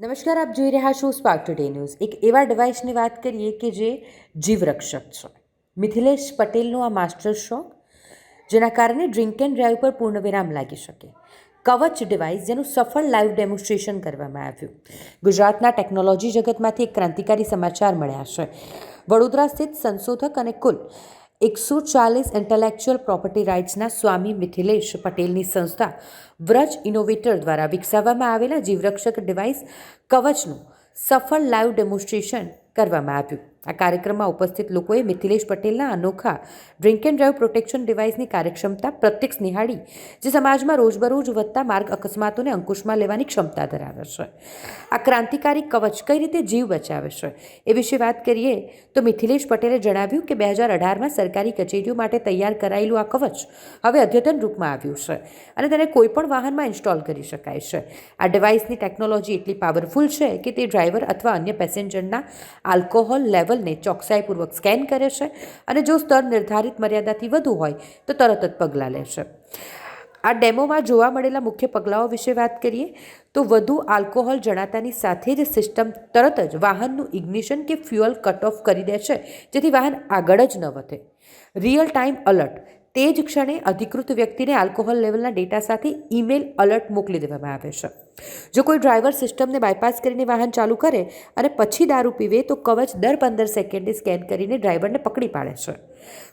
નમસ્કાર, આપ જોઈ રહ્યા છો સ્પાર્ક ટુડે ન્યૂઝ એક એવા ડિવાઇસની વાત કરીએ કે જે જીવરક્ષક છે. મિથિલેશ પટેલનો આ માસ્ટર શોખ જેના કારણે ડ્રિંક એન્ડ ડ્રાઈવ પર પૂર્ણવિરામ લાગી શકે. કવચ ડિવાઇસ જેનું સફળ લાઈવ ડેમોન્સ્ટ્રેશન કરવામાં આવ્યું. ગુજરાતના ટેકનોલોજી જગતમાંથી એક ક્રાંતિકારી સમાચાર મળ્યા છે. વડોદરા સ્થિત સંશોધક અને કુલ એકસો ચાલીસ ઇન્ટેલેક્ચ્યુઅલ પ્રોપર્ટી રાઇટ્સના સ્વામી મિથિલેશ પટેલની સંસ્થા વ્રજ ઇનોવેટર દ્વારા વિકસાવવામાં આવેલા જીવરક્ષક ડિવાઇસ કવચનું સફળ લાઈવ ડેમોન્સ્ટ્રેશન કરવામાં આવ્યું. આ કાર્યક્રમમાં ઉપસ્થિત લોકોએ મિથિલેશ પટેલના અનોખા ડ્રિંક એન્ડ ડ્રાઈવ પ્રોટેક્શન ડિવાઇસની કાર્યક્ષમતા પ્રત્યક્ષ નિહાળી, જે સમાજમાં રોજબરોજ વધતા માર્ગ અકસ્માતોને અંકુશમાં લેવાની ક્ષમતા ધરાવે છે. આ ક્રાંતિકારી કવચ કઈ રીતે જીવ બચાવે છે એ વિશે વાત કરીએ તો મિથિલેશ પટેલે જણાવ્યું કે બે હજાર અઢારમાં સરકારી કચેરીઓ માટે તૈયાર કરાયેલું આ કવચ હવે અદ્યતન રૂપમાં આવ્યું છે અને તેને કોઈપણ વાહનમાં ઇન્સ્ટોલ કરી શકાય છે. આ ડિવાઇસની ટેકનોલોજી એટલી પાવરફુલ છે કે તે ડ્રાઈવર અથવા અન્ય પેસેન્જરના આલ્કોહોલ લેવલને ચોકસાઈપૂર્વક સ્કેન કરે છે અને જો સ્તર નિર્ધારિત મર્યાદાથી વધુ હોય, તો તરત જ પગલાં લેશે આ ડેમોમાં જોવા મળેલા મુખ્ય પગલાઓ વિશે વાત કરીએ, તો વધુ આલ્કોહોલ જણાતાની સાથે જ સિસ્ટમ તરત જ વાહનનું ઇગ્નિશન કે ફ્યુઅલ કટ ઓફ કરી દે છે, જેથી વાહન આગળ જ ન વધે. રિયલ ટાઈમ અલર્ટ તે જ ક્ષણે અધિકૃત વ્યક્તિને આલ્કોહોલ લેવલના ડેટા સાથે ઈમેલ અલર્ટ મોકલી દેવામાં આવે છે. જો કોઈ ડ્રાઈવર સિસ્ટમને બાયપાસ કરીને વાહન ચાલુ કરે અને પછી દારૂ પીવે, તો કવચ દર પંદર સેકન્ડે સ્કેન કરીને ડ્રાઈવરને પકડી પાડે છે.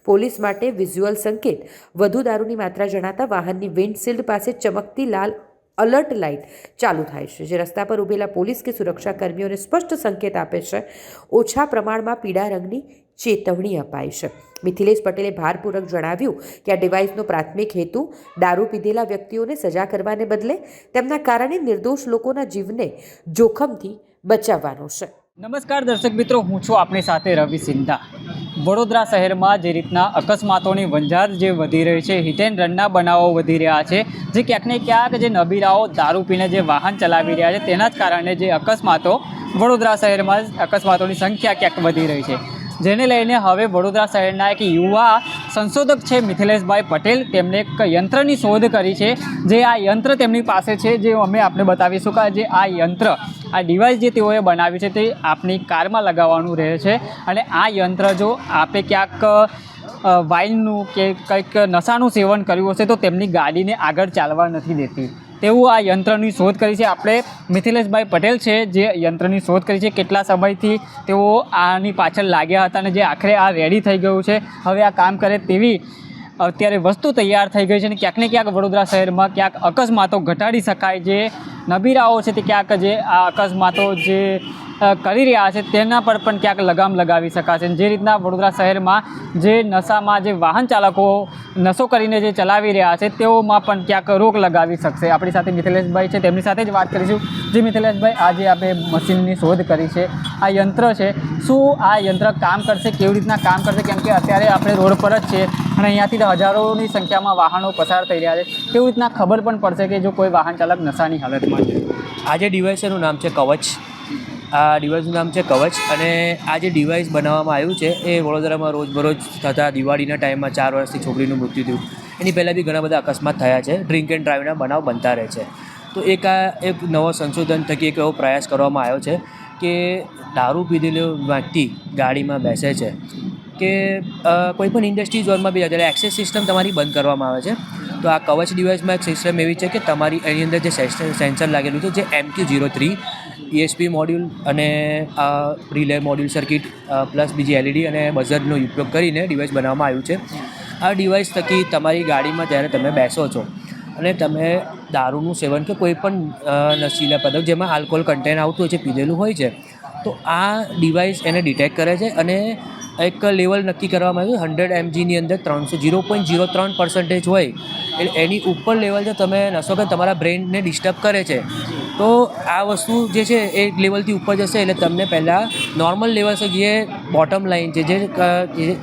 પોલીસ માટે વિઝ્યુઅલ સંકેત. વધુ દારૂની માત્રા જણાતા વાહનની વિન્ડશીલ્ડ પાસે ચમકતી લાલ અલર્ટ લાઇટ ચાલુ થાય છે. જે રસ્તા પર ઊભેલા પોલીસ કે સુરક્ષાકર્મીઓને સ્પષ્ટ સંકેત આપે છે, ઓછા પ્રમાણમાં પીળા રંગની ચેતવણી અપાય છે. મિથિલેશ પટેલે ભારપૂર્વક જણાવ્યું કે આ ડિવાઇસનો પ્રાથમિક હેતુ દારૂ પીધેલા વ્યક્તિઓને સજા કરવાને બદલે તેમના કારણે નિર્દોષ લોકોના જીવને જોખમથી બચાવવાનો છે. નમસ્કાર દર્શક મિત્રો, હું છું આપણી સાથે રવિ સિંધા. વડોદરા શહેરમાં જે રીતના અકસ્માતોની વંજાર જે વધી રહી છે હિટ એન્ડ રનના બનાવો વધી રહ્યા છે, જે ક્યાંક ને ક્યાંક જે નબીરાઓ દારૂ પીને જે વાહન ચલાવી રહ્યા છે, તેના જ કારણે જે અકસ્માતો વડોદરા શહેરમાં અકસ્માતોની સંખ્યા ક્યાંક વધી રહી છે. જેને લઈને હવે વડોદરા શહેરના એક યુવા સંશોધક છે મિથિલેશભાઈ પટેલ. તેમણે એક યંત્રની શોધ કરી છે. જે આ યંત્ર તેમની પાસે છે, જે અમે આપણે બતાવીશું કે જે આ યંત્ર, આ ડિવાઇસ જે તેઓએ બનાવ્યું છે, તે આપની કારમાં લગાવવાનું રહે છે. અને આ યંત્ર જો આપે ક્યાંક વાઇનનું કે કંઈક નશાનું સેવન કર્યું હશે, તો તેમની ગાડીને આગળ ચાલવા નથી દેતી. તેવું આ યંત્રની શોધ કરી છે. આપણે મિથિલેશભાઈ પટેલ છે જે યંત્રની શોધ કરી છે. કેટલા સમયથી તેઓ આની પાછળ લાગ્યા હતા અને જે આખરે આ રેડી થઈ ગયું છે. હવે આ કામ કરે તેવી અત્યારે વસ્તુ તૈયાર થઈ ગઈ છે અને ક્યાંક ને ક્યાંક વડોદરા શહેરમાં ક્યાંક અકસ્માતો ઘટાડી શકાય. જે નબીરાઓ છે તે ક્યાંક જે આ અકસ્માતો જે કરી રહ્યા છે, તેના પર પણ ક્યાંક લગામ લગાવી શકાશે. જે રીતના વડોદરા શહેરમાં જે નશામાં જે વાહન ચાલકો નશો કરીને જે ચલાવી રહ્યા છે, તેઓમાં પણ ક્યાંક રોક લગાવી શકશે. આપણી સાથે મિથિલેશભાઈ છે, તેમની સાથે જ વાત કરીશું. જે મિથિલેશભાઈ, આજે આપણે મશીનની શોધ કરી છે. આ યંત્ર છે. શું આ યંત્ર કામ કરશે? કેવી રીતના કામ કરશે? કેમ કે અત્યારે આપણે રોડ પર જ છે અને અહીંયાથી હજારોની સંખ્યામાં વાહનો પસાર થઈ રહ્યા છે. કેવી રીતના ખબર પણ પડશે કે જો કોઈ વાહન ચાલક નશાની હાલતમાં છે? આજે જે ડિવાઇસનું નામ છે કવચ. આ ડિવાઇસનું નામ છે કવચ અને આ જે ડિવાઇસ બનાવવામાં આવ્યું છે એ વડોદરામાં રોજબરોજ થતા દિવાળીના ટાઈમમાં ચાર વર્ષથી છોકરીનું મૃત્યુ થયું. એની પહેલાં બી ઘણા બધા અકસ્માત થયા છે. ડ્રિંક એન્ડ ડ્રાઈવના બનાવ બનતા રહે છે. તો એક આ એક નવો સંશોધન થકી એક એવો પ્રયાસ કરવામાં આવ્યો છે કે દારૂ પીધેલો વ્યક્તિ ગાડીમાં બેસે છે કે કોઈ પણ ઇન્ડસ્ટ્રી ઝોનમાં બી જ્યારે એક્સેસ સિસ્ટમ તમારી બંધ કરવામાં આવે છે. તો આ કવચ ડિવાઇસમાં એક સિસ્ટમ એવી છે કે તમારી એની અંદર જે સેન્સર લાગેલું છે જે M zero three ESP module અને આ રિલે મોડ્યુલ સર્કિટ પ્લસ બીજી એલઈડી અને બઝરનો ઉપયોગ કરીને ડિવાઇસ બનાવવામાં આવ્યું છે. આ ડિવાઇસ થકી તમારી ગાડીમાં જ્યારે તમે બેસો છો અને તમે દારૂનું સેવન કે કોઈ પણ નશીલા પદાર્થ જેમાં આલ્કોહોલ કન્ટેન આવતું હોય છે, પીધેલું હોય છે, તો આ ડિવાઇસ એને ડિટેક્ટ કરે છે અને એક લેવલ નક્કી કરવામાં આવ્યું હંડ્રેડ એમજીની અંદર ત્રણસો ઝીરો પોઈન્ટ ઝીરો ત્રણ પર્સન્ટેજ હોય. એટલે એની ઉપર લેવલ જો તમે નશો કે તમારા બ્રેનને ડિસ્ટર્બ કરે છે. તો આ વસ્તુ જે છે એ લેવલથી ઉપર જશે એટલે તમને પહેલાં નોર્મલ લેવલ છે જે બોટમ લાઇન છે જે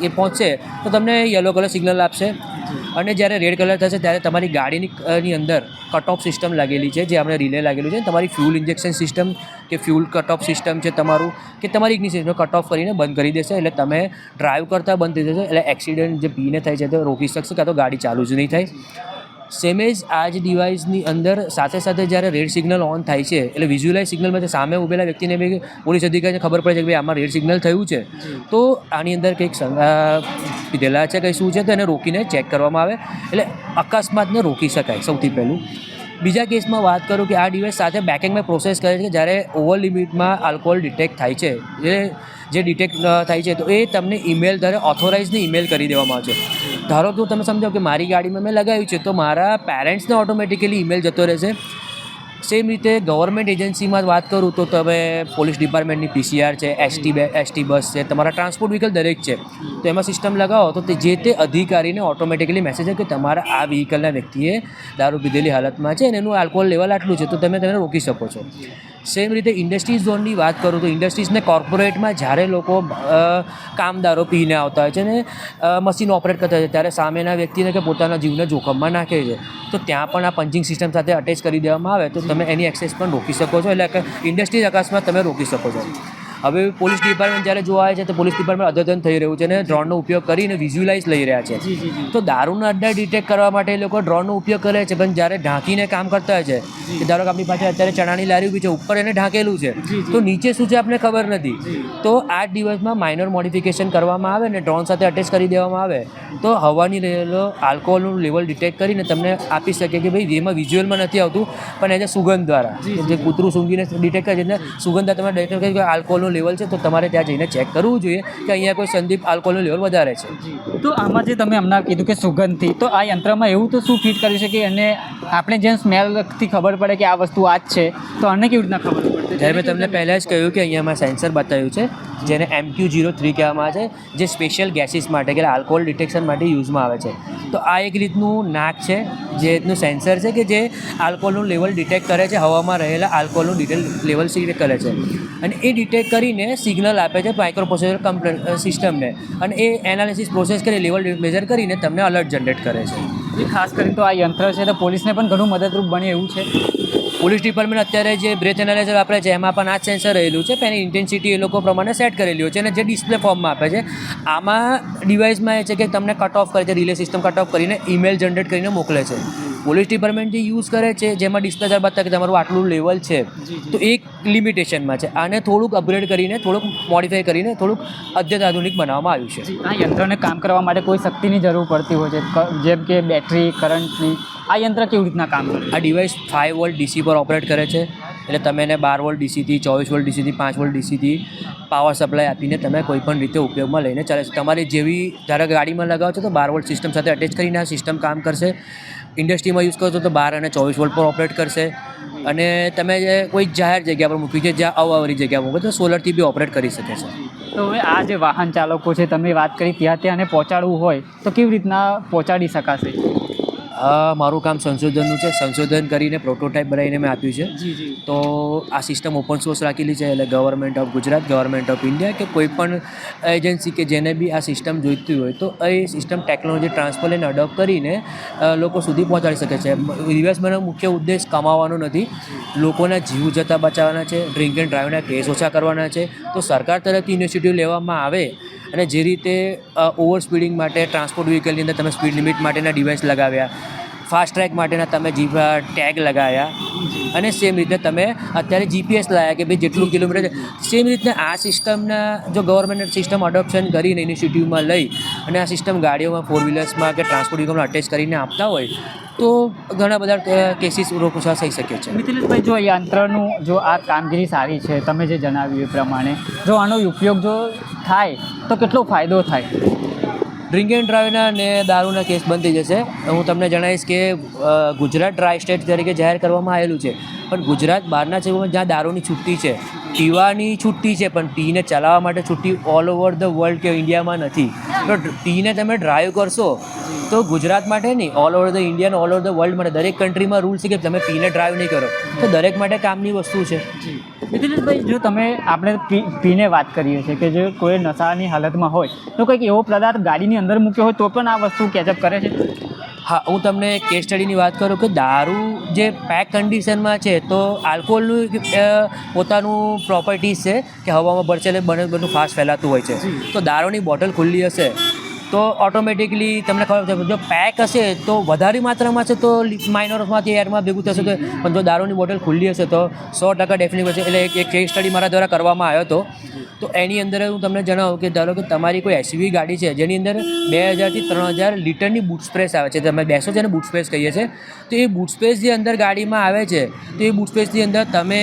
એ- પહોંચશે, તો તમને યલો કલર સિગ્નલ આપશે. અને જ્યારે રેડ કલર થશે ત્યારે તમારી ગાડીની અંદર કટ ઓફ સિસ્ટમ લાગેલી છે, જે આપણે રિલે લાગેલું છે. તમારી ફ્યુલ ઇન્જેક્શન સિસ્ટમ કે ફ્યુલ કટ ઓફ સિસ્ટમ છે તમારું, કે તમારી ઇગ્નિશન કટ ઓફ કરીને બંધ કરી દેશે. એટલે તમે ડ્રાઈવ કરતાં બંધ થઈ જશે. એટલે એક્સિડન્ટ જે પીને થાય છે તો રોકી શકશો, કાં તો ગાડી ચાલુ જ નહીં થાય. સેમેજ આ જ ડિવાઇસની અંદર સાથે સાથે જ્યારે રેડ સિગ્નલ ઓન થાય છે, એટલે વિઝ્યુલાઇઝ સિગ્નલમાં સામે ઊભેલા વ્યક્તિને બી પોલીસ અધિકારીને ખબર પડે છે કે ભાઈ આમાં રેડ સિગ્નલ થયું છે. તો આની અંદર કંઈક પીધેલા છે કંઈ શું છે તો એને રોકીને ચેક કરવામાં આવે. એટલે અકસ્માતને રોકી શકાય સૌથી પહેલું. બીજા કેસમાં વાત કરું કે આ ડિવાઇસ સાથે બેકિંગમાં પ્રોસેસ કરે છે કે જ્યારે ઓવર લિમિટમાં આલ્કોહોલ ડિટેક્ટ થાય છે જે જે ડિટેક્ટ થાય છે તો એ તમને ઈમેલ દ્વારા ઓથોરાઇઝની ઈમેલ કરી દેવામાં આવશે. ધારો તો તમે સમજો કે મારી ગાડીમાં મેં લગાવ્યું છે, તો મારા પેરેન્ટ્સને ઓટોમેટિકલી ઈમેલ જતો રહેશે. સેમ રીતે ગવર્મેન્ટ એજન્સીમાં વાત કરું તો તમે પોલીસ ડિપાર્ટમેન્ટની પીસીઆર છે એસટી બે એસટી બસ છે, તમારા ટ્રાન્સપોર્ટ વ્હીકલ દરેક છે. તો એમાં સિસ્ટમ લગાવો, તો તે જે તે અધિકારીને ઓટોમેટિકલી મેસેજ કે તમારા આ વ્હીકલના વ્યક્તિએ દારૂ પીધેલી હાલતમાં છે અને એનું આલ્કોહોલ લેવલ આટલું છે, તો તમે તેને રોકી શકો છો. સેમ રીતે ઇન્ડસ્ટ્રીઝ ઝોનની વાત કરું તો ઇન્ડસ્ટ્રીઝને કોર્પોરેટમાં જ્યારે લોકો કામદારો પીને આવતા હોય છે અને મશીન ઓપરેટ કરતા હોય છે, ત્યારે સામેના વ્યક્તિને કે પોતાના જીવને જોખમમાં નાખે છે. તો ત્યાં પણ આ પંચિંગ સિસ્ટમ સાથે અટેચ કરી દેવામાં આવે, તો તમે એની એક્સેસ પણ રોકી શકો છો. એટલે ઇન્ડસ્ટ્રીઝ અકસ્માત તમે રોકી શકો છો. હવે પોલીસ ડિપાર્ટમેન્ટ જ્યારે જોવા છે તો પોલીસ ડિપાર્ટમેન્ટ અદ્યતન થઈ રહ્યું છે અને ડ્રોનનો ઉપયોગ કરીને વિઝ્યુલાઇઝ લઈ રહ્યા છે. તો દારૂના અડ્ડા ડિટેક્ટ કરવા માટે એ લોકો ડ્રોનનો ઉપયોગ કરે છે પણ જ્યારે ઢાંકીને કામ કરતા હોય છે કે ધારો કે આપણી પાસે અત્યારે ચણાની લારી ઊભી છે ઉપર એને ઢાંકેલું છે. તો નીચે શું છે આપણને ખબર નથી. તો આ દિવસમાં માઇનર મોડિફિકેશન કરવામાં આવે ને ડ્રોન સાથે અટેચ કરી દેવામાં આવે તો હવાની રહેલો આલ્કોહોલનું લેવલ ડિટેક્ટ કરીને તમને આપી શકે કે ભાઈ એમાં વિઝ્યુઅલમાં નથી આવતું પણ એઝ અ સુગંધ દ્વારા. જે કૂતરું સૂંઘીને ડિટેક્ટ કરે છે એટલે સુગંધ તમે ડિટેક્ટ કરી કે આલ્કોહોલનું લેવલ છે તો તમારે ત્યાં જઈને ચેક કરવું જોઈએ કે અહીંયા કોઈ સંદીપ આલ્કોહોલનું લેવલ વધારે છે. તો આમાં જે તમે હમણાં કીધું કે સુગંધથી તો આ યંત્રમાં એવું તો શું ફિટ કર્યું છે કે એને આપણે જેમ સ્મેલથી ખબર પડે કે આ વસ્તુ આ જ છે તો આને કેવી રીતના ખબર પડે? જ્યારે મેં તમને પહેલાં જ કહ્યું કે અહીંયા મેં સેન્સર બતાવ્યું છે જેને એમ ક્યુ જીરો થ્રી કહેવામાં આવે છે જે સ્પેશિયલ ગેસીસ માટે કે આલ્કોહોલ ડિટેક્શન માટે યુઝમાં આવે છે. તો આ એક રીતનું નાક છે જે રીતનું સેન્સર છે કે જે આલ્કોહોલનું લેવલ ડિટેક્ટ કરે છે હવામાં રહેલા આલ્કોહોલનું ડિટેલ લેવલ સિલેક્ટ કરે છે. અને એ ડિટેક્ટ કરીને સિગ્નલ આપે છે માઇક્રોપ્રોસેસર પ્રોસેસર સિસ્ટમને અને એ એનાલિસિસ પ્રોસેસ કરી લેવલ મેજર કરીને તમને અલર્ટ જનરેટ કરે છે. ખાસ કરીને તો આ યંત્ર છે તો પોલીસને પણ ઘણું મદદરૂપ બને એવું છે. પોલીસ ડિપાર્ટમેન્ટ અત્યારે જે બ્રેથ એનાલાઇઝર વાપરે છે એમાં પણ આ જ સેન્સર રહેલું છે એની ઇન્ટેન્સિટી એ લોકો પ્રમાણે સેટ કરેલી હોય છે અને જે ડિસ્પ્લે ફોર્મમાં આપે છે આમાં ડિવાઇસમાં એ છે કે તમને કટ ઓફ કરે છે રિલે સિસ્ટમ કટ ઓફ કરીને ઈમેલ જનરેટ કરીને મોકલે છે. પોલીસ ડિપાર્ટમેન્ટ જે યુઝ કરે છે જેમાં ડિસ્પ્લે બતાવે કે તમારું આટલું લેવલ છે તો એક લિમિટેશનમાં છે. આને થોડુંક અપગ્રેડ કરીને થોડુંક મોડિફાઈ કરીને થોડુંક અદ્યત આધુનિક બનાવવામાં આવ્યું છે. આ યંત્રને કામ કરવા માટે કોઈ શક્તિની જરૂર પડતી હોય છે જેમ કે બેટરી કરંટની આ યંત્ર કેવી રીતના કામ કરે આ ડિવાઇસ ફાઇવ વોલ્ટ ડીસી પર ઓપરેટ કરે છે. એટલે તમે એને બાર વોલ્ટ ડીસીથી, ચોવીસ વોલ્ટ ડીસીથી, પાંચ વોલ્ટ ડીસીથી પાવર સપ્લાય આપીને તમે કોઈ પણ રીતે ઉપયોગમાં લઈને ચાલે છે. તમારી જેવી, ધારો ગાડીમાં લગાવો છો તો બાર વોલ્ટ સિસ્ટમ સાથે અટેચ કરીને આ સિસ્ટમ કામ કરશે. ઇન્ડસ્ટ્રીમાં યુઝ કરશો તો બાર અને ચોવીસ વોલ્ટ પર ઓપરેટ કરશે. અને તમે જે કોઈ જાહેર જગ્યા પર મૂકી છે, જ્યાં અવાવરી જગ્યા મૂકો તો સોલરથી બી ઓપરેટ કરી શકે છે. તો હવે આ જે વાહન ચાલકો છે, તમે વાત કરી, ત્યાં ત્યાં પહોંચાડવું હોય તો કેવી રીતના પહોંચાડી શકાશે? મારું કામ સંશોધનનું છે. સંશોધન કરીને પ્રોટોટાઇપ બનાવીને મેં આપ્યું છે. જી જી. તો આ સિસ્ટમ ઓપન સોર્સ રાખેલી છે એટલે government of Gujarat government of India કે કોઈ પણ એજન્સી કે જેને બી આ સિસ્ટમ જોઈતી હોય તો એ સિસ્ટમ ટેકનોલોજી ટ્રાન્સફર લઈને અડોપ્ટ કરીને લોકો સુધી પહોંચાડી શકે છે. દિવસમાંનો મુખ્ય ઉદ્દેશ કમાવાનો નથી. લોકોના જીવ જતા બચાવવાના છે. ડ્રિંક એન્ડ ડ્રાઈવના કેસ ઓછા કરવાના છે. તો સરકાર તરફથી ઇનિશિયેટિવ લેવામાં આવે અને જે રીતે ઓવર સ્પીડિંગ માટે ટ્રાન્સપોર્ટ વ્હીકલની અંદર તમે સ્પીડ લિમિટ માટેના ડિવાઇસ લગાવ્યા, ફાસ્ટ ટ્રેક માટેના તમે ટેગ લગાવ્યા અને સેમ રીતે તમે અત્યારે જીપીએસ લાવ્યા કે ભાઈ જેટલું કિલોમીટર સેમ રીતે આ સિસ્ટમના જો ગવર્મેન્ટ સિસ્ટમ અડોપ્શન કરીને ઇનિશિયેટિવમાં લઈ અને આ સિસ્ટમ ગાડીઓમાં ફોર વ્હીલર્સમાં કે ટ્રાન્સપોર્ટ વ્હીકલમાં અટેચ કરીને આપતા હોય, તો ઘણા બધા કેસીસ રોકવા થઈ શકે છે. મિથિલેશભાઈ, જો યંત્રનું જો આ કામગીરી સારી છે, તમે જે જણાવ્યું એ પ્રમાણે, જો આનો ઉપયોગ જો થાય, તો કેટલો ફાયદો થાય? ડ્રિંક એન્ડ ડ્રાઈવના ને દારૂના કેસ બનતી જશે. હું તમને જણાવીશ કે ગુજરાત ડ્રાય સ્ટેટ તરીકે જાહેર કરવામાં આવેલું છે. પણ ગુજરાત બહારના છે જ્યાં દારૂની છુટ્ટી છે, પીવાની છુટ્ટી છે, પણ પીને ચલાવવા માટે છુટ્ટી ઓલ ઓવર ધ વર્લ્ડ કે ઇન્ડિયામાં નથી. તો ટીને તમે ડ્રાઈવ કરશો તો ગુજરાત માટે નહીં all over the India all over the world માટે દરેક કન્ટ્રીમાં રૂલ છે કે તમે પીને ડ્રાઈવ નહીં કરો. તો દરેક માટે કામની વસ્તુ છે. મિથિલેશભાઈ જો તમે આપણે પીને વાત કરીએ છીએ કે જો કોઈ નશાની હાલતમાં હોય તો કંઈક એવો પદાર્થ ગાડીની અંદર મૂક્યો હોય તો પણ આ વસ્તુ કેચઅપ કરે છે? હા હું તમને કેસ સ્ટડીની વાત કરું કે દારૂ જે પેક કન્ડિશનમાં છે તો આલ્કોહોલનું પોતાનું પ્રોપર્ટીઝ છે કે હવામાં ભરશે એટલે બને બધું ફાસ્ટ ફેલાતું હોય છે. તો દારૂની બોટલ ખુલ્લી હશે. તો ઓટોમેટિકલી તમને ખબર છે, જો પેક હશે તો વધારે માત્રામાં છે તો માઇનોરમાંથી એરમાં ભેગું થશે તો પણ જો દારૂની બોટલ ખુલ્લી હશે તો સો ટકા ડેફિનેટ હશે એટલે એક કેસ સ્ટડી મારા દ્વારા કરવામાં આવ્યો હતો. તો એની અંદર હું તમને જણાવું કે ધારો કે તમારી કોઈ એસયુવી ગાડી છે, જેની અંદર બે હજારથી ત્રણ હજાર લીટરની બૂટ સ્પેસ આવે છે, તમે બેસો છે ને બૂટ સ્પ્રેસ કહીએ છીએ, તો એ બૂટ સ્પેસ જે અંદર ગાડીમાં આવે છે, તો એ બૂટ સ્પેસની અંદર તમે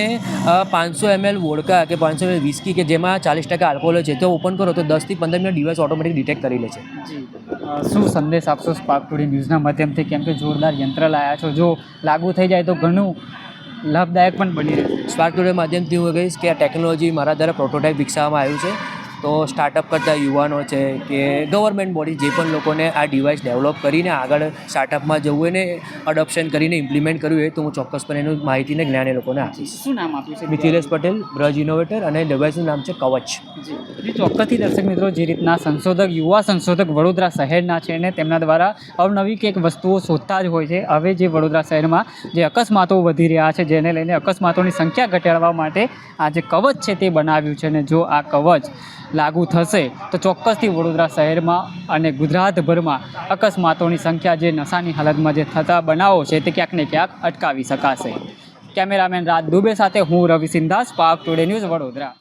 પાંચસો એમએલ વોડકા કે પાંચસો એમએલ વિસ્કી કે જેમાં ચાલીસ ટકા આલ્કોહોલ છે, તો ઓપન કરો તો દસથી પંદર મિનિટ ડિવાઇસ ઓટોમેટિક ડિટેક્ટ કરી લે છે. શું સંદેશ આપશો સ્પાર્ક ટુડે ન્યૂઝના માધ્યમથી? કેમ કે જોરદાર યંત્ર લાયા છો. જો લાગુ થઈ જાય તો ઘણું લાભદાયક પણ બની રહેશે. સ્પાર્ક ટુડે માધ્યમથી હું કહીશ કે આ ટેકનોલોજી મારા દ્વારા પ્રોટોટાઇપ વિકસાવવામાં આવ્યું છે. તો સ્ટાર્ટઅપ કરતા યુવાનો છે કે ગવર્મેન્ટ બોડી જે પણ લોકોને આ ડિવાઇસ ડેવલપ કરીને આગળ સ્ટાર્ટઅપમાં જવું એને અડોપ્શન કરીને ઇમ્પ્લિમેન્ટ કર્યું હોય તો હું ચોક્કસપણે એનું માહિતીને જ્ઞાન એ લોકોને આપીશ. શું નામ આપ્યું છે? મિથિલેશ પટેલ બ્રજ ઇનોવેટર અને ડિવાઇસનું નામ છે કવચ. ચોક્કસથી દર્શક મિત્રો જે રીતના સંશોધક યુવા સંશોધક વડોદરા શહેરના છે અને તેમના દ્વારા અવનવી કંઈક વસ્તુઓ શોધતા જ હોય છે. હવે જે વડોદરા શહેરમાં જે અકસ્માતો વધી રહ્યા છે જેને લઈને અકસ્માતોની સંખ્યા ઘટાડવા માટે આ જે કવચ છે તે બનાવ્યું છે અને જો આ કવચ લાગુ થશે તો ચોક્કસથી વડોદરા શહેરમાં અને ગુજરાતભરમાં અકસ્માતોની સંખ્યા જે નશાની હાલતમાં જે થતા બનાવો છે તે ક્યાંક ને ક્યાંક અટકાવી શકાશે. કેમેરામેન રાજ દુબે સાથે હું રવિ સિંધાસ પાક ટુડે ન્યૂઝ વડોદરા.